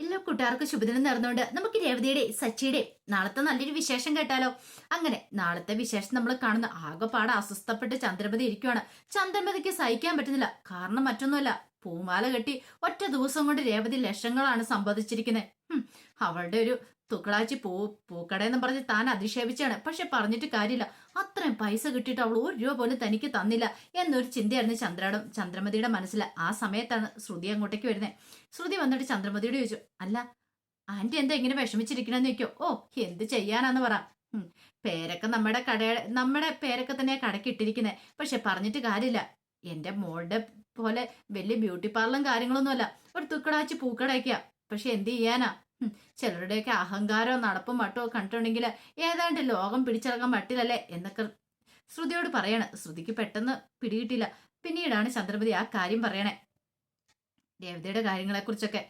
എല്ലാ കൂട്ടുകാർക്കും ശുഭദിനം നേർന്നുകൊണ്ട് നമുക്ക് രേവതിയുടെ സച്ചിയുടെ നാളത്തെ നല്ലൊരു വിശേഷം കേട്ടാലോ? അങ്ങനെ നാളത്തെ വിശേഷം നമ്മൾ കാണുന്ന ആകെപ്പാടെ അസ്വസ്ഥപ്പെട്ട് ചന്ദ്രപതി ഇരിക്കുവാണ്. ചന്ദ്രപതിക്ക് സഹിക്കാൻ പറ്റുന്നില്ല. കാരണം മറ്റൊന്നുമല്ല പൂമാല കെട്ടി ഒറ്റ ദിവസം കൊണ്ട് രേവതി ലക്ഷങ്ങളാണ് സമ്പാദിച്ചിരിക്കുന്നത് അവളുടെ ഒരു തുക്കളാച്ചി പൂ പൂക്കടയെന്ന് പറഞ്ഞ് താൻ അധിക്ഷേപിച്ചാണ്. പക്ഷെ പറഞ്ഞിട്ട് കാര്യമില്ല. അത്രയും പൈസ കിട്ടിയിട്ട് അവൾ ഒരു രൂപ പോലും തനിക്ക് തന്നില്ല എന്നൊരു ചിന്തയായിരുന്നു ചന്ദ്രയുടെ ചന്ദ്രമതിയുടെ മനസ്സിൽ ആ സമയത്താണ് ശ്രുതി അങ്ങോട്ടേക്ക് വരുന്നത് ശ്രുതി വന്നിട്ട് ചന്ദ്രമതിയോട് ചോദിച്ചു അല്ല ആന്റി എന്താ ഇങ്ങനെ വിഷമിച്ചിരിക്കണമെന്ന് ചോദിക്കോ? ഓ എന്ത് ചെയ്യാനാന്ന് പറ. പേരൊക്കെ നമ്മുടെ കട നമ്മുടെ പേരൊക്കെ തന്നെ കടയ്ക്ക് ഇട്ടിരിക്കുന്നത് പക്ഷെ പറഞ്ഞിട്ട് കാര്യമില്ല. എന്റെ മോളുടെ പോലെ വലിയ ബ്യൂട്ടി പാർലറും കാര്യങ്ങളൊന്നുമല്ല. ഒരു തുക്കടാച്ചി പൂക്കടയ്ക്കുക പക്ഷെ എന്ത് ചെയ്യാനാ? ചിലരുടെയൊക്കെ അഹങ്കാരവും നടപ്പും മട്ടും ഒക്കെ കണ്ടിട്ടുണ്ടെങ്കിൽ ഏതാണ്ട് ലോകം പിടിച്ചിറങ്ങാൻ പറ്റില്ലല്ലേ എന്നൊക്കെ ശ്രുതിയോട് പറയണ. ശ്രുതിക്ക് പെട്ടെന്ന് പിടികിട്ടില്ല. പിന്നീടാണ് ചന്ദ്രപതി ആ കാര്യം പറയണേ. രേവതിയുടെ കാര്യങ്ങളെക്കുറിച്ചൊക്കെ.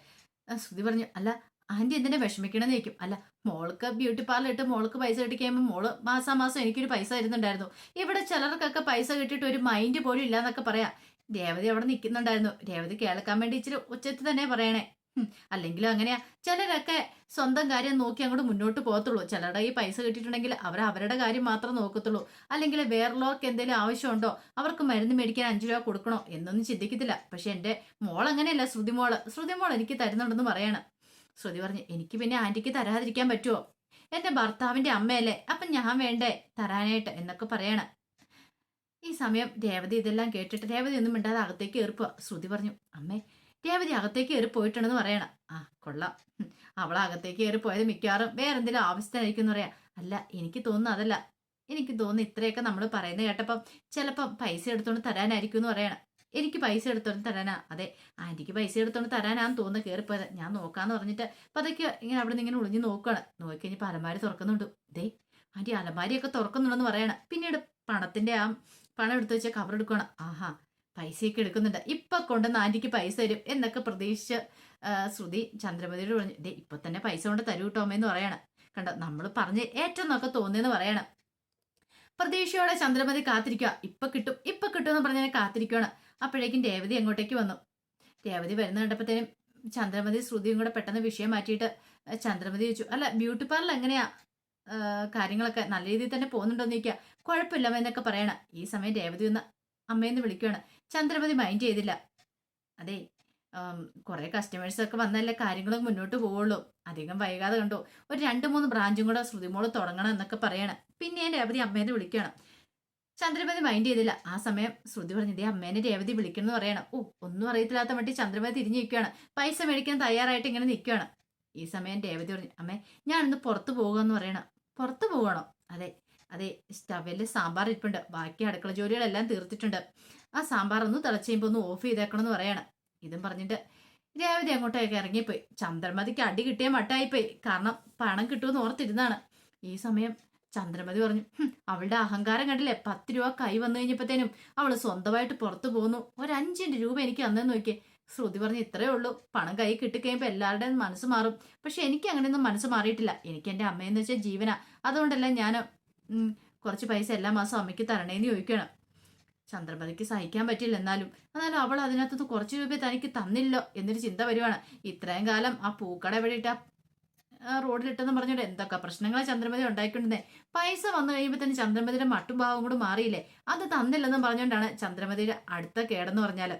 ശ്രുതി പറഞ്ഞു അല്ല ആന്റി എന്തിനെ വിഷമിക്കണമെന്ന് ചോദിക്കും. അല്ല മോൾക്ക് ബ്യൂട്ടി പാർലർ ഇട്ട് മോൾക്ക് പൈസ കിട്ടി കഴിയുമ്പോൾ മോൾ മാസാമാസം എനിക്കൊരു പൈസ തരുന്നുണ്ടായിരുന്നു. ഇവിടെ ചിലർക്കൊക്കെ പൈസ കിട്ടിയിട്ട് ഒരു മൈൻഡ് പോലും ഇല്ലാന്നൊക്കെ പറയാം. രേവതി അവിടെ നിൽക്കുന്നുണ്ടായിരുന്നു രേവതി കേൾക്കാൻ വേണ്ടി ഇച്ചിരി ഉച്ചത്തിൽ തന്നെ പറയണേ. ഹും, അല്ലെങ്കിലും അങ്ങനെയാ. ചിലരൊക്കെ സ്വന്തം കാര്യം നോക്കി അങ്ങോട്ട് മുന്നോട്ട് പോകത്തുള്ളൂ. ചിലരുടെ ഈ പൈസ കിട്ടിയിട്ടുണ്ടെങ്കിൽ അവർ അവരുടെ കാര്യം മാത്രം നോക്കത്തുള്ളൂ. അല്ലെങ്കിൽ വേറുള്ളവർക്ക് എന്തെങ്കിലും ആവശ്യമുണ്ടോ? അവർക്ക് മരുന്ന് മേടിക്കാൻ അഞ്ചു രൂപ കൊടുക്കണോ? എന്നൊന്നും ചിന്തിക്കത്തില്ല. പക്ഷെ എന്റെ മോൾ അങ്ങനെയല്ല ശ്രുതി മോൾ. ശ്രുതി മോൾ എനിക്ക് തരുന്നുണ്ടെന്ന് പറയണം. ശ്രുതി പറഞ്ഞു എനിക്ക് പിന്നെ ആന്റിക്ക് തരാതിരിക്കാൻ പറ്റുമോ എന്റെ ഭർത്താവിന്റെ അമ്മയല്ലേ? അപ്പൊ ഞാൻ വേണ്ടേ? തരാനായിട്ട് എന്നൊക്കെ പറയണം. ഈ സമയം രേവതി ഇതെല്ലാം കേട്ടിട്ട് രേവതി ഒന്നും മിണ്ടാതെ അകത്തേക്ക് ഏർപ്പുക ശ്രുതി പറഞ്ഞു അമ്മേ രേവതി അകത്തേക്ക് കയറി പോയിട്ടുണ്ടെന്ന് പറയണം. ആ കൊള്ളാം. അവൾ അകത്തേക്ക് കയറി പോയത് മിക്കവാറും വേറെന്തെങ്കിലും ആവശ്യത്തിനായിരിക്കും എന്ന് പറയാം. അല്ല എനിക്ക് തോന്നുന്നു അതല്ല. എനിക്ക് തോന്നുന്നു ഇത്രയൊക്കെ നമ്മൾ പറയുന്നത് കേട്ടപ്പം ചിലപ്പം പൈസ എടുത്തോണ്ട് തരാനായിരിക്കും എന്ന് പറയണം. എനിക്ക് പൈസ എടുത്തോണ്ട് തരാനാ. അതെ ആന്റിക്ക് പൈസ എടുത്തോണ്ട് തരാനാന്ന് തോന്നുന്നു കയറിപ്പോയത്. ഞാൻ നോക്കാന്ന് പറഞ്ഞിട്ട് പതുക്കെ ഇങ്ങനെ അവിടെ നിന്ന് ഇങ്ങനെ ഒളിഞ്ഞു നോക്കുകയാണ് നോക്കിക്കഴിഞ്ഞപ്പോൾ അലമാരി തുറക്കുന്നുണ്ട്. ദേ ആന്റി അലമാരിയൊക്കെ തുറക്കുന്നുണ്ടെന്ന് പറയണം. പിന്നീട് പണത്തിന്റെ ആ പണം എടുത്തു വെച്ചാൽ കവർ എടുക്കണം ആഹാ പൈസയൊക്കെ എടുക്കുന്നുണ്ട്. ഇപ്പൊ കൊണ്ടുവന്ന് ആന്റിക്ക് പൈസ തരും എന്നൊക്കെ പ്രതീക്ഷിച്ച് ശ്രുതി ചന്ദ്രമതിയോട് പറഞ്ഞു ഡേ ഇപ്പൊ തന്നെ പൈസ കൊണ്ട് തരൂ ടോമെന്ന് പറയണം. കണ്ടോ നമ്മൾ പറഞ്ഞ് ഏറ്റവും നോക്കെ തോന്നിയെന്ന് പറയണം. പ്രതീക്ഷയോടെ ചന്ദ്രമതി കാത്തിരിക്കുക ഇപ്പൊ കിട്ടും ഇപ്പൊ കിട്ടും എന്ന് പറഞ്ഞാൽ കാത്തിരിക്കുകയാണ് അപ്പോഴേക്കും രേവതി അങ്ങോട്ടേക്ക് വന്നു. രേവതി വരുന്ന കണ്ടപ്പോഴത്തേനും ചന്ദ്രമതി ശ്രുതിയും കൂടെ പെട്ടെന്ന് വിഷയം മാറ്റിയിട്ട് ചന്ദ്രമതി ചോദിച്ചു അല്ല ബ്യൂട്ടി പാർലർ എങ്ങനെയാ? കാര്യങ്ങളൊക്കെ നല്ല രീതിയിൽ തന്നെ പോകുന്നുണ്ടോ എന്ന് ചോദിക്കുക കുഴപ്പമില്ല എന്നൊക്കെ പറയണം. ഈ സമയം രേവതി ഒന്ന് അമ്മയെന്ന് വിളിക്കുകയാണ് ചന്ദ്രമതി മൈൻഡ് ചെയ്തില്ല. അതെ കുറെ കസ്റ്റമേഴ്സ് ഒക്കെ വന്നല്ലേ കാര്യങ്ങളൊക്കെ മുന്നോട്ട് പോവുള്ളൂ. അധികം വൈകാതെ കണ്ടു. ഒരു രണ്ട് മൂന്ന് ബ്രാഞ്ചും കൂടെ ശ്രുതിമോൾ തുടങ്ങണം എന്നൊക്കെ പറയണം. പിന്നെ രേവതി അമ്മേനെ വിളിക്കണം ചന്ദ്രമതി മൈൻഡ് ചെയ്തില്ല. ആ സമയം ശ്രുതി പറഞ്ഞു ഇതേ അമ്മേനെ രേവതി വിളിക്കണം എന്ന് പറയണം. ഓ ഒന്നും അറിയത്തില്ലാത്ത മട്ടി ചന്ദ്രമതി തിരിഞ്ഞു നിൽക്കുകയാണ്. പൈസ മേടിക്കാൻ തയ്യാറായിട്ട് ഇങ്ങനെ നിൽക്കുകയാണ്. ഈ സമയം രേവതി പറഞ്ഞു അമ്മേ ഞാനിന്ന് പുറത്ത് പോകുമെന്ന് പറയണം. പുറത്ത് പോകണോ? അതെ അതെ സ്റ്റവിൽ സാമ്പാർ ഇരിപ്പുണ്ട്. ബാക്കി അടുക്കള ജോലികളെല്ലാം തീർത്തിട്ടുണ്ട്. ആ സാമ്പാർ ഒന്ന് തിളച്ച് കഴിയുമ്പോൾ ഒന്ന് ഓഫ് ചെയ്തേക്കണം എന്ന് പറയണം. ഇതും പറഞ്ഞിട്ട് രേവതി അങ്ങോട്ടേക്ക് ഇറങ്ങിപ്പോയി. ചന്ദ്രമതിക്ക് അടി കിട്ടിയ മട്ടായിപ്പോയി. കാരണം പണം കിട്ടുമെന്ന് ഓർത്തിരുന്നാണ് ഈ സമയം ചന്ദ്രമതി പറഞ്ഞു "ഹും, അവളുടെ അഹങ്കാരം കണ്ടില്ലേ? പത്ത് രൂപ കൈ വന്നു കഴിഞ്ഞപ്പോഴത്തേനും അവൾ സ്വന്തമായിട്ട് പുറത്തു പോകുന്നു ഒരു അഞ്ചിന്റെ രൂപ എനിക്ക് അന്നെന്ന് നോക്കിയേ. ശ്രുതി പറഞ്ഞു ഇത്രയേ ഉള്ളൂ. പണം കൈ കിട്ടിക്കഴിയുമ്പോൾ എല്ലാവരുടെയും മനസ്സ് മാറും. പക്ഷെ എനിക്ക് അങ്ങനെയൊന്നും മനസ്സ് മാറിയിട്ടില്ല. എനിക്ക് എന്റെ അമ്മയെന്ന് വെച്ചാൽ ജീവന. അതുകൊണ്ടല്ല ഞാൻ കുറച്ച് പൈസ എല്ലാ മാസം അമ്മയ്ക്ക് തരണേന്ന് ചോദിക്കണം ചന്ദ്രമതിക്ക് സഹിക്കാൻ പറ്റില്ല എന്നാലും. എന്നാലും അവൾ അതിനകത്തുനിന്ന് കുറച്ച് രൂപ തനിക്ക് തന്നില്ലോ എന്നൊരു ചിന്ത വരുവാണ്. ഇത്രയും കാലം ആ പൂക്കട എവിടെ ഇട്ട? റോഡിലിട്ടെന്ന് പറഞ്ഞോ എന്തൊക്കെ പ്രശ്നങ്ങളെ ചന്ദ്രമതി ഉണ്ടായിക്കൊണ്ടിരുന്നേ പൈസ വന്നു കഴിയുമ്പോൾ തന്നെ ചന്ദ്രമതിയുടെ മട്ടും ഭാവം കൂടെ മാറിയില്ലേ? അത് തന്നില്ലെന്നും പറഞ്ഞുകൊണ്ടാണ് ചന്ദ്രമതിയുടെ അടുത്ത കേടെന്ന് പറഞ്ഞാൽ.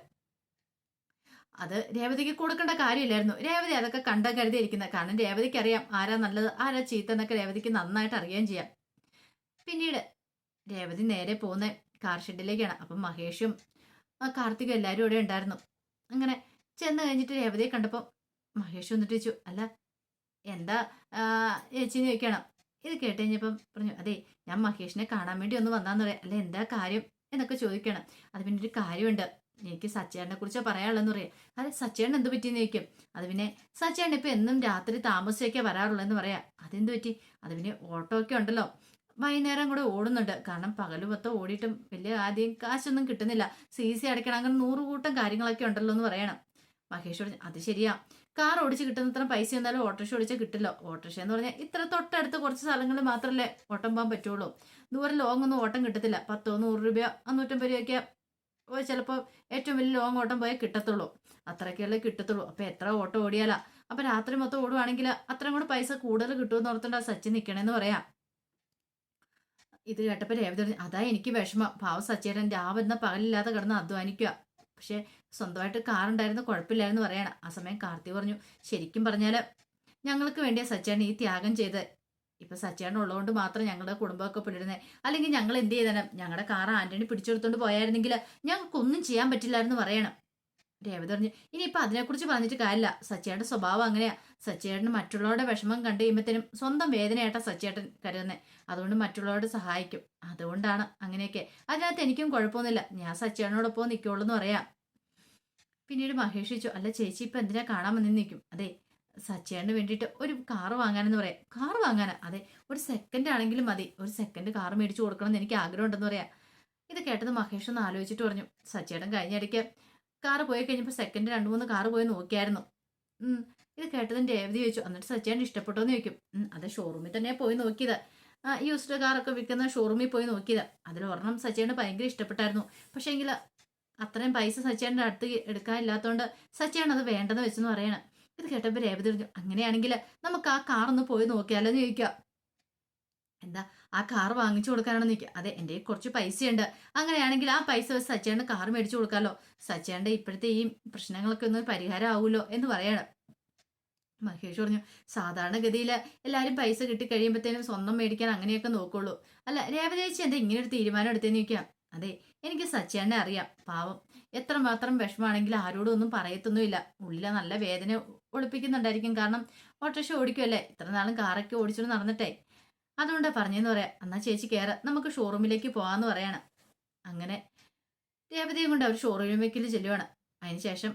അത് രേവതിക്ക് കൊടുക്കേണ്ട കാര്യമില്ലായിരുന്നു. രേവതി അതൊക്കെ കണ്ട കരുതിയിരിക്കുന്നത് കാരണം രേവതിക്ക് അറിയാം ആരാ നല്ലത് ആരാ ചീത്ത എന്നൊക്കെ രേവതിക്ക് നന്നായിട്ട് അറിയാൻ ചെയ്യാം. പിന്നീട് രേവതി നേരെ പോകുന്ന കാർ ഷെഡിലേക്കാണ് അപ്പം മഹേഷും കാർത്തികും എല്ലാവരും ഇവിടെ ഉണ്ടായിരുന്നു. അങ്ങനെ ചെന്ന് കഴിഞ്ഞിട്ട് രേവതിയെ കണ്ടപ്പോൾ മഹേഷ് വന്നിട്ട് ചോദിച്ചു അല്ല എന്താ ചേച്ചി ചോദിക്കണം? ഇത് കേട്ട് കഴിഞ്ഞപ്പം പറഞ്ഞു അതെ ഞാൻ മഹേഷിനെ കാണാൻ വേണ്ടി ഒന്ന് വന്നാന്ന് പറയാം. അല്ല എന്താ കാര്യം? എന്നൊക്കെ ചോദിക്കണം. അത് പിന്നെ ഒരു കാര്യമുണ്ട്. എനിക്ക് സച്ചേട്ടനെ കുറിച്ച് പറയാനുള്ളതെന്ന് പറയാം. അതെ സച്ചേട്ടൻ എന്ത് പറ്റിയെന്ന് ചോദിക്കും? അത് പിന്നെ സച്ചേട്ടൻ ഇപ്പൊ എന്നും രാത്രി താമസിച്ചൊക്കെ വരാറുള്ളതെന്ന് പറയാം. അതെന്ത് പറ്റി? അത് പിന്നെ ഓട്ടോ ഒക്കെ ഉണ്ടല്ലോ. വൈകുന്നേരം കൂടെ ഓടുന്നുണ്ട്. കാരണം പകൽ മൊത്തം ഓടിയിട്ടും വലിയ ആദ്യം കാശൊന്നും കിട്ടുന്നില്ല. സി സി അടയ്ക്കണം. അങ്ങനെ നൂറ് കൂട്ടം കാര്യങ്ങളൊക്കെ ഉണ്ടല്ലോ എന്ന് പറയണം. മഹേഷ് പറഞ്ഞു അത് ശരിയാ. കാർ ഓടിച്ച് കിട്ടുന്നത്ര പൈസ എന്നാലും ഓട്ടോറിക്ഷ ഓടിച്ചാൽ കിട്ടില്ല. ഓട്ടോറിക്ഷ എന്ന് പറഞ്ഞാൽ ഇത്ര തൊട്ടടുത്ത് കുറച്ച് സ്ഥലങ്ങളിൽ മാത്രമല്ലേ ഓട്ടം പോകാൻ പറ്റുള്ളൂ. ദൂരെ ലോങ് ഒന്നും ഓട്ടം കിട്ടത്തില്ല. പത്തോ നൂറ് രൂപയോ അഞ്ഞൂറ്റമ്പത് രൂപയൊക്കെ ചിലപ്പോൾ ഏറ്റവും വലിയ ലോങ് ഓട്ടം പോയാൽ കിട്ടത്തുള്ളൂ. അത്രയ്ക്കല്ലേ കിട്ടത്തുള്ളൂ. അപ്പം എത്ര ഓട്ടം ഓടിയാലാ? അപ്പം രാത്രി മൊത്തം ഓടുവാണെങ്കിൽ അത്രയും കൂടെ പൈസ കൂടുതൽ കിട്ടുമെന്ന് ഓർത്തുകൊണ്ട് ആ സച്ചിൻ നിൽക്കണമെന്ന് പറയാം. ഇത് കേട്ടപ്പോൾ രേവതി അതാ എനിക്ക് വിഷമം. പാവ സച്ചേരൻ രാവിലെ പകലില്ലാതെ കിടന്ന് അധ്വാനിക്കുക പക്ഷെ സ്വന്തമായിട്ട് കാറുണ്ടായിരുന്നു കുഴപ്പമില്ലായിരുന്നു പറയണം. ആ സമയം കാർത്തി പറഞ്ഞു ശരിക്കും പറഞ്ഞാൽ ഞങ്ങൾക്ക് വേണ്ടിയ സച്ചേട്ടൻ ഈ ത്യാഗം ചെയ്ത് ഇപ്പൊ സച്ചേട്ടൻ ഉള്ളതുകൊണ്ട് മാത്രം ഞങ്ങളുടെ കുടുംബമൊക്കെ പിടിരുന്നത് അല്ലെങ്കിൽ ഞങ്ങൾ എന്ത് ചെയ്തേനും? ഞങ്ങളുടെ കാർ ആന്റണി പിടിച്ചെടുത്തോണ്ട് പോയായിരുന്നെങ്കിൽ ഞങ്ങൾക്കൊന്നും ചെയ്യാൻ പറ്റില്ലായിരുന്നു പറയണം. രേവതി പറഞ്ഞു ഇനിയിപ്പൊ അതിനെക്കുറിച്ച് പറഞ്ഞിട്ട് കാര്യമില്ല. സച്ചേട്ടന്റെ സ്വഭാവം അങ്ങനെയാ. സച്ചേട്ടന് മറ്റുള്ളവരുടെ വിഷമം കണ്ടു കഴിയുമ്പത്തേനും സ്വന്തം വേദനയായിട്ടാ സച്ചേട്ടൻ കരുതുന്നത് അതുകൊണ്ട് മറ്റുള്ളവരോട് സഹായിക്കും. അതുകൊണ്ടാണ് അങ്ങനെയൊക്കെ. അതിനകത്ത് എനിക്കും കുഴപ്പമൊന്നുമില്ല. ഞാൻ സച്ചേട്ടനോടൊപ്പം നിൽക്കുള്ളൂ എന്ന് പറയാം. പിന്നീട് മഹേഷ് ചോദിച്ചു അല്ല ചേച്ചി ഇപ്പൊ എന്തിനാ കാണാൻ വന്നു നിൽക്കും അതെ സച്ചേട്ടന് വേണ്ടിയിട്ട് ഒരു കാറ് വാങ്ങാനെന്ന് പറയാം. കാറ് വാങ്ങാനാ? അതെ ഒരു സെക്കൻഡ് ആണെങ്കിലും മതി. ഒരു സെക്കൻഡ് കാറ് മേടിച്ചു കൊടുക്കണം എന്ന് എനിക്ക് ആഗ്രഹമുണ്ടെന്ന് പറയാം. ഇത് കേട്ടത് മഹേഷ് ഒന്ന് ആലോചിച്ചിട്ട് പറഞ്ഞു സച്ചേട്ടൻ കഴിഞ്ഞ ഇടയ്ക്ക് കാറ് പോയി കഴിഞ്ഞപ്പോൾ സെക്കൻഡ് രണ്ട് മൂന്ന് കാറ് പോയി നോക്കിയായിരുന്നു. ഇത് കേട്ടതിന്റെ ഏവതി ചോദിച്ചു എന്നിട്ട് സച്ചേട്ടൻ ഇഷ്ടപ്പെട്ടോ എന്ന് ചോദിക്കും അത് ഷോറൂമിൽ തന്നെ പോയി നോക്കിയത്. യൂസ്ഡ് കാറൊക്കെ വിൽക്കുന്ന ഷോറൂമിൽ പോയി നോക്കിയത്. അതിൽ ഒരെണ്ണം സച്ചേട്ടന് ഭയങ്കര ഇഷ്ടപ്പെട്ടായിരുന്നു. പക്ഷേ എങ്കിൽ അത്രയും പൈസ സച്ചേട്ടന്റെ അടുത്ത് എടുക്കാനില്ലാത്തതുകൊണ്ട് സച്ചേട്ടൻ അത് വേണ്ടെന്ന് വെച്ചെന്ന് പറയണം. ഇത് കേട്ടപ്പോൾ രേവതി പറഞ്ഞു അങ്ങനെയാണെങ്കിൽ നമുക്ക് ആ കാർ ഒന്ന് പോയി നോക്കിയാലോ എന്ന് ചോദിക്കുക എന്താ ആ കാർ വാങ്ങിച്ചു കൊടുക്കാനാണ് നിൽക്കുക അതെ എന്റെ കുറച്ച് പൈസയുണ്ട്. അങ്ങനെയാണെങ്കിൽ ആ പൈസ വെച്ച് സച്ചേണ്ട കാർ മേടിച്ചു കൊടുക്കാമല്ലോ സച്ചേണ്ട ഇപ്പോഴത്തെ ഈ പ്രശ്നങ്ങളൊക്കെ ഒന്ന് പരിഹാരം ആവുമല്ലോ എന്ന് പറയണം. മഹേഷ് പറഞ്ഞു സാധാരണഗതിയിൽ എല്ലാവരും പൈസ കിട്ടി കഴിയുമ്പോഴത്തേനും സ്വന്തം മേടിക്കാൻ അങ്ങനെയൊക്കെ നോക്കുള്ളൂ. അല്ല രേവതി ചേച്ചി എന്താ ഇങ്ങനെ ഒരു തീരുമാനം എടുത്തേന്ന് ചോദിക്കാം. അതെ എനിക്ക് സച്ചേട്ടനെ അറിയാം. പാവം എത്രമാത്രം വിഷമാണെങ്കിൽ ആരോടും ഒന്നും പറയത്തൊന്നുമില്ല. ഉള്ളിലെ നല്ല വേദന ഒളിപ്പിക്കുന്നുണ്ടായിരിക്കും. കാരണം ഓട്ടോറിക്ഷ ഓടിക്കുമല്ലേ ഇത്ര നാളും കാറൊക്കെ ഓടിച്ചുകൊണ്ട് നടന്നിട്ടേ. അതുകൊണ്ടാ പറഞ്ഞെന്ന് പറയാം. എന്നാ ചേച്ചി കയറ നമുക്ക് ഷോറൂമിലേക്ക് പോവാന്ന് പറയണം. അങ്ങനെ രേവതിയും കൊണ്ട് അവർ ഷോറൂമിലേക്ക് ചെല്ലുവാണ്. അതിനുശേഷം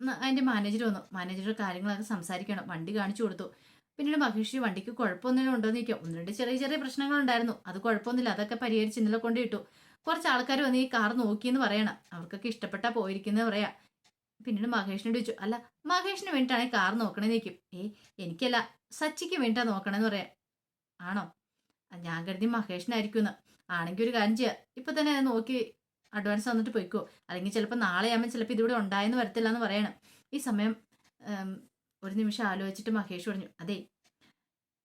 ശേഷം അതിന്റെ മാനേജർ വന്നു. മാനേജറുടെ കാര്യങ്ങളൊക്കെ സംസാരിക്കണം. വണ്ടി കാണിച്ചു കൊടുത്തു. പിന്നീട് മഹേഷ് വണ്ടിക്ക് കുഴപ്പമൊന്നും ഉണ്ടോ എന്ന് ഒന്ന് രണ്ട് ചെറിയ ചെറിയ പ്രശ്നങ്ങൾ ഉണ്ടായിരുന്നു. അത് കുഴപ്പമൊന്നുമില്ല. അതൊക്കെ പരിഹരിച്ച് ഇന്നലെ കൊണ്ട് ഇട്ടു. കുറച്ച് ആൾക്കാർ വന്ന് ഈ കാർ നോക്കിയെന്ന് പറയണം. അവർക്കൊക്കെ ഇഷ്ടപ്പെട്ടാ പോയിരിക്കുന്നത് പറയാ. പിന്നീട് മഹേഷിനോട് ചോദിച്ചു. അല്ല മഹേഷിന് വേണ്ടിയിട്ടാണ് കാർ നോക്കണേ നിൽക്കും ഏയ് എനിക്കല്ല. സച്ചിക്ക് വേണ്ടിയിട്ടാ നോക്കണമെന്ന് പറയാം. ആണോ? ഞാൻ കരുതി മഹേഷിനായിരിക്കും ആണെങ്കിൽ ഒരു കാര്യം ചെയ്യാം. ഇപ്പൊ തന്നെ നോക്കി അഡ്വാൻസ് തന്നിട്ട് പോയിക്കോ. അല്ലെങ്കിൽ ചിലപ്പോൾ നാളെ ആകുമ്പോൾ ചിലപ്പോൾ ഇതിവിടെ ഉണ്ടായെന്ന് വരത്തില്ല എന്ന് പറയണം. ഈ സമയം ഒരു നിമിഷം ആലോചിച്ചിട്ട് മഹേഷ് പറഞ്ഞു അതെ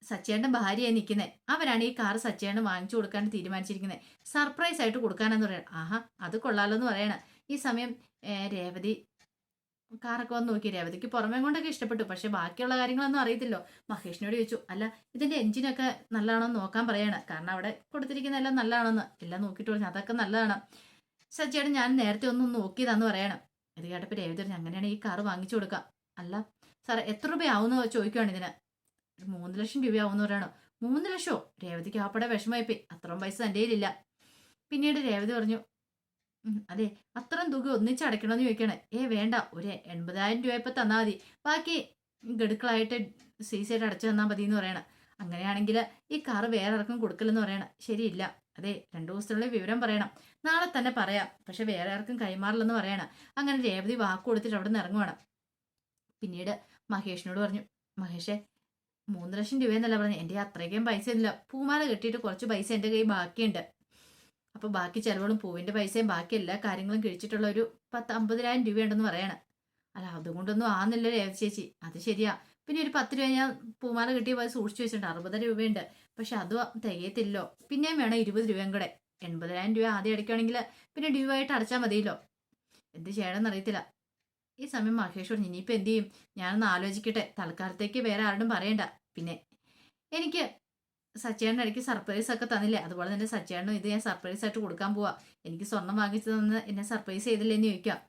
സച്ചേട്ടന്റെ ഭാര്യയായി നിൽക്കുന്നത് അവരാണ് ഈ കാർ സച്ചേട്ടൻ വാങ്ങിച്ചു കൊടുക്കാൻ തീരുമാനിച്ചിരിക്കുന്നത് സർപ്രൈസ് ആയിട്ട് കൊടുക്കാനെന്ന് പറയണം. ആഹാ അത് കൊള്ളാലോ എന്ന് പറയണം. ഈ സമയം രേവതി കാറൊക്കെ വന്ന് നോക്കി. രേവതിക്ക് പുറമേ കൊണ്ടൊക്കെ ഇഷ്ടപ്പെട്ടു. പക്ഷെ ബാക്കിയുള്ള കാര്യങ്ങളൊന്നും അറിയത്തില്ലോ. മഹേഷിനോട് ചോദിച്ചു അല്ല ഇതിന്റെ എഞ്ചിനൊക്കെ നല്ലതാണോ നോക്കാൻ പറയാണ്. കാരണം അവിടെ കൊടുത്തിരിക്കുന്ന എല്ലാം നല്ലതാണെന്ന്. എല്ലാം നോക്കിയിട്ട് പറഞ്ഞു അതൊക്കെ നല്ലതാണ്. സജ്ജയുടെ ഞാൻ നേരത്തെ ഒന്നും നോക്കിയതാന്ന് പറയണം. ഇത് കേട്ടപ്പോൾ രേവതി പറഞ്ഞു അങ്ങനെയാണ് ഈ കാറ് വാങ്ങിച്ചു കൊടുക്കാം. അല്ല സാറേ എത്ര രൂപയാവുമെന്ന് ചോദിക്കുവാണ് ഇതിന്? മൂന്ന് ലക്ഷം രൂപയാവുമെന്ന് പറയണം. മൂന്ന് ലക്ഷമോ രേവതിക്ക് ആപ്പടെ വിഷമമായിപ്പോയി അത്രയും പൈസ എന്റെ കയ്യിലില്ല. പിന്നീട് രേവതി പറഞ്ഞു "ഉം, അതെ അത്രയും തുക ഒന്നിച്ച് അടയ്ക്കണമെന്ന് ചോദിക്കണേ. ഏ വേണ്ട ഒരു എൺപതായിരം രൂപ ഇപ്പം തന്നാൽ മതി. ബാക്കി ഗഡുക്കളായിട്ട് സി സി ആയിട്ട് അടച്ചു തന്നാൽ മതി എന്ന് പറയണം. അങ്ങനെയാണെങ്കിൽ ഈ കാറ് വേറെ ആർക്കും കൊടുക്കില്ലെന്ന് പറയണം. ശരിയില്ല. അതെ രണ്ടു ദിവസത്തിനുള്ളിൽ വിവരം പറയണം. നാളെ തന്നെ പറയാം. പക്ഷെ വേറെ ആർക്കും കൈമാറില്ലെന്ന് പറയണം. അങ്ങനെ രേവതി വാക്ക് കൊടുത്തിട്ട് അവിടെ നിന്ന് ഇറങ്ങുവാണ്. പിന്നീട് മഹേഷിനോട് പറഞ്ഞു മഹേഷേ മൂന്ന് ലക്ഷം രൂപയെന്നല്ല പറഞ്ഞു. എന്റെ അത്രയ്ക്കും പൈസ ഇല്ല പൂമാല കെട്ടിയിട്ട് കുറച്ച് പൈസ എന്റെ കയ്യിൽ ബാക്കിയുണ്ട്. അപ്പോൾ ബാക്കി ചിലവുകളും പൂവിന്റെ പൈസയും ബാക്കി എല്ലാ കാര്യങ്ങളും കഴിച്ചിട്ടുള്ള ഒരു പത്ത് അമ്പതിനായിരം രൂപയുണ്ടെന്ന് പറയണം. അല്ല അതുകൊണ്ടൊന്നും ആന്നില്ല രേവതി ചേച്ചി. അത് ശരിയാ. പിന്നെ ഒരു പത്ത് രൂപ ഞാൻ പൂമാല കിട്ടിയ പോയി സൂക്ഷിച്ചു വെച്ചിട്ടുണ്ട്. അറുപത് രൂപയുണ്ട്. പക്ഷെ അത് തികയത്തില്ലോ പിന്നെയും വേണം ഇരുപത് രൂപയും കൂടെ. എൺപതിനായിരം രൂപ ആദ്യം അടയ്ക്കുകയാണെങ്കിൽ പിന്നെ ഡ്യൂ ആയിട്ട് അടച്ചാൽ മതിയല്ലോ. എന്ത് ചെയ്യണമെന്ന് അറിയത്തില്ല. ഈ സമയം മഹേഷ് പറഞ്ഞു ഇനിയിപ്പോൾ എന്ത് ചെയ്യും? ഞാനൊന്ന് ആലോചിക്കട്ടെ. തൽക്കാലത്തേക്ക് വേറെ ആരോടും പറയണ്ട. പിന്നെ എനിക്ക് സച്ചേട്ടന്റെ ഇടയ്ക്ക് സർപ്രൈസ് ഒക്കെ തന്നില്ലേ? അതുപോലെ തന്നെ സച്ചേട്ടനും ഇത് ഞാൻ സർപ്രൈസ് ആയിട്ട് കൊടുക്കാൻ പോവാ. എനിക്ക് സ്വർണം വാങ്ങിച്ചു തന്ന് എന്നെ സർപ്രൈസ് ചെയ്തില്ലേ എന്ന് ചോദിക്കാം.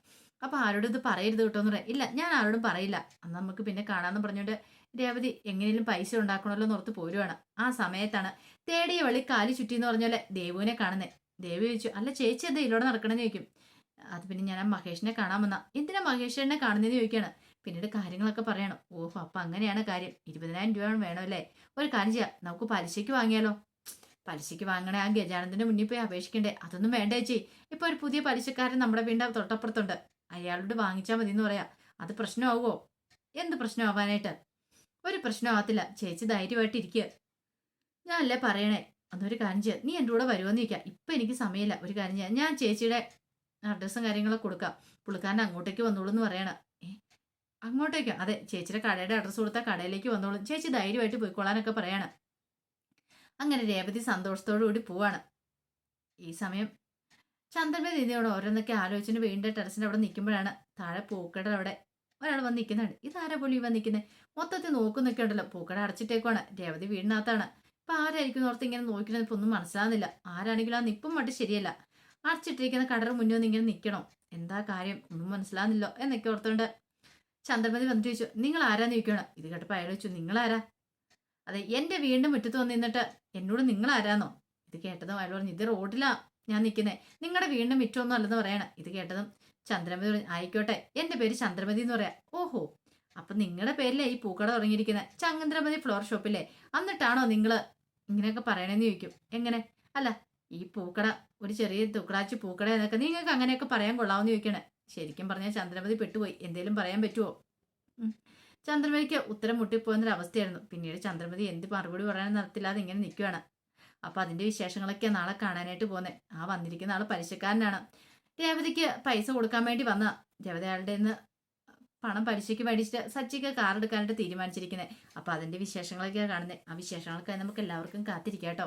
അപ്പൊ ആരോടും ഇത് പറയരുത് കേട്ടോ എന്ന് പറയാം. ഇല്ല ഞാൻ ആരോടും പറയില്ല. അന്ന് നമുക്ക് പിന്നെ കാണാന്ന് പറഞ്ഞുകൊണ്ട് രേവതി എങ്ങനെയും പൈസ ഉണ്ടാക്കണമല്ലോ എന്ന് ഓർത്ത് പോരുവാണ്. ആ സമയത്താണ് തേടിയ വെളി കാലി ചുറ്റി എന്ന് പറഞ്ഞ പോലെ ദേവുവിനെ കാണുന്നത് ദേവി ചോദിച്ചു അല്ല ചേച്ചി എന്താ ഇതിലൂടെ നടക്കണമെന്ന് ചോദിക്കും. അത് പിന്നെ ഞാൻ മഹേഷിനെ കാണാൻ വന്ന. എന്തിനാ മഹേഷിനെ കാണുന്നതെന്ന് ചോദിക്കാണ്. പിന്നീട് കാര്യങ്ങളൊക്കെ പറയണം. ഓഹ് അപ്പൊ അങ്ങനെയാണ് കാര്യം. ഇരുപതിനായിരം രൂപ വേണമല്ലേ ഒരു കാര്യം ചെയ്യാം. നമുക്ക് പലിശയ്ക്ക് വാങ്ങിയാലോ? പലിശയ്ക്ക് വാങ്ങണേ ആ ഗജാനന്ദന്റെ മുന്നിൽ പോയി അപേക്ഷിക്കണ്ടേ? അതൊന്നും വേണ്ട ചേച്ചി. ഇപ്പൊ ഒരു പുതിയ പലിശക്കാരൻ നമ്മുടെ വീണ്ട തൊട്ടപ്പുറത്തുണ്ട്. അയാളോട് വാങ്ങിച്ചാൽ മതി എന്ന് പറയാം. അത് പ്രശ്നമാവോ എന്ത് പ്രശ്നമാവാനായിട്ട്? ഒരു പ്രശ്നമാകത്തില്ല ചേച്ചി ധൈര്യമായിട്ട് ഇരിക്കുക ഞാനല്ലേ പറയണേ? അന്നൊരു കാര്യം ചെയ്യാം. നീ എന്റെ കൂടെ വരുമെന്ന് ചോദിക്കാം. ഇപ്പൊ എനിക്ക് സമയമില്ല. ഒരു കാര്യം ചെയ്യാം. ഞാൻ ചേച്ചിയുടെ അഡ്രസ്സും കാര്യങ്ങളൊക്കെ കൊടുക്കാം. പുള്ളിക്കാരൻ അങ്ങോട്ടേക്ക് വന്നോളൂ എന്ന് പറയണം. അങ്ങോട്ടേക്ക്. അതെ ചേച്ചിയുടെ കടയുടെ അഡ്രസ്സ് കൊടുത്താൽ കടയിലേക്ക് വന്നോളും. ചേച്ചി ധൈര്യമായിട്ട് പോയിക്കോളാനൊക്കെ പറയാണ്. അങ്ങനെ രേവതി സന്തോഷത്തോടു കൂടി പോവാണ്. ഈ സമയം ചന്ദ്രമേ ദീദിയോട് ഓരോന്നൊക്കെ ആലോചിച്ചിട്ട് വീണ്ടും ടെറസിന്റെ അവിടെ നിൽക്കുമ്പോഴാണ് താഴെ പൂക്കട അവിടെ ഒരാൾ വന്ന് നിൽക്കുന്നുണ്ട്. ഇതാരാ ഈ വന്ന് നിൽക്കുന്നത് മൊത്തത്തിൽ നോക്കുന്നൊക്കെ ഉണ്ടല്ലോ. പൂക്കട അടച്ചിട്ടേക്കുവാണ്. രേവതി വീടിനകത്താണ്. ഇപ്പൊ ആരായിരിക്കും ഓർത്ത് ഇങ്ങനെ നോക്കുന്നത് ഇപ്പൊ ഒന്നും മനസ്സിലാകുന്നില്ല ആരാണെങ്കിലും ആ നിപ്പും മട്ട് ശരിയല്ല. അടച്ചിട്ടിരിക്കുന്ന കടറ് മുന്നിൽ നിന്ന് ഇങ്ങനെ നിൽക്കണോ? എന്താ കാര്യം? ഒന്നും മനസ്സിലാകുന്നില്ലോ എന്നൊക്കെ ഓർത്തുകൊണ്ട് ചന്ദ്രമതി വന്നിട്ട് ചോദിച്ചു നിങ്ങൾ ആരാന്ന് ചോദിക്കണം ഇത് കേട്ടപ്പോൾ അയാൾ ചോദിച്ചു നിങ്ങളാരാ? അതെ എന്റെ വീണ്ടും മുറ്റത്ത് വന്ന് നിന്നിട്ട് എന്നോട് നിങ്ങൾ ആരാന്നോ ഇത് കേട്ടതും അയാൾ പറഞ്ഞു ഇത് റോഡിലാ ഞാൻ നിൽക്കുന്നത് നിങ്ങളുടെ വീണ്ടും മുറ്റമൊന്നും അല്ലെന്ന് പറയണം. ഇത് കേട്ടതും ചന്ദ്രമതി പറഞ്ഞു ആയിക്കോട്ടെ എന്റെ പേര് ചന്ദ്രമതി എന്ന് പറയാം. ഓഹോ അപ്പൊ നിങ്ങളുടെ പേരിലെ ഈ പൂക്കട തുടങ്ങിയിരിക്കുന്നത് ചന്ദ്രമതി ഫ്ലോർ ഷോപ്പില്ലേ എന്നിട്ടാണോ നിങ്ങൾ ഇങ്ങനെയൊക്കെ പറയണേന്ന് ചോദിക്കും. എങ്ങനെ? അല്ല ഈ പൂക്കട ഒരു ചെറിയ തുക്കടാച്ചി പൂക്കട എന്നൊക്കെ നിങ്ങൾക്ക് അങ്ങനെയൊക്കെ പറയാൻ കൊള്ളാമെന്ന് ചോദിക്കണേ. ശരിക്കും പറഞ്ഞാൽ ചന്ദ്രമതി പെട്ടുപോയി. എന്തേലും പറയാൻ പറ്റുമോ. ചന്ദ്രമതിക്ക് ഉത്തരം മുട്ടിപ്പോയെന്നൊരു അവസ്ഥയായിരുന്നു പിന്നീട് ചന്ദ്രമതി എന്ത് മറുപടി പറയാൻ നടത്തില്ലാതെ ഇങ്ങനെ നിൽക്കുകയാണ് അപ്പൊ അതിന്റെ വിശേഷങ്ങളൊക്കെ നാളെ കാണാനായിട്ട് പോകുന്നത് ആ വന്നിരിക്കുന്ന ആൾ പലിശക്കാരനാണ്. രേവതിക്ക് പൈസ കൊടുക്കാൻ വേണ്ടി വന്ന. രേവതി അയാളുടെ നിന്ന് പണം പലിശയ്ക്ക് മേടിച്ചിട്ട് സച്ചിക്ക് കാർ എടുക്കാനായിട്ട് തീരുമാനിച്ചിരിക്കുന്നത് അപ്പൊ അതിന്റെ വിശേഷങ്ങളൊക്കെയാണ് കാണുന്നത് ആ വിശേഷങ്ങൾക്കായി നമുക്ക് എല്ലാവർക്കും കാത്തിരിക്കാം കേട്ടോ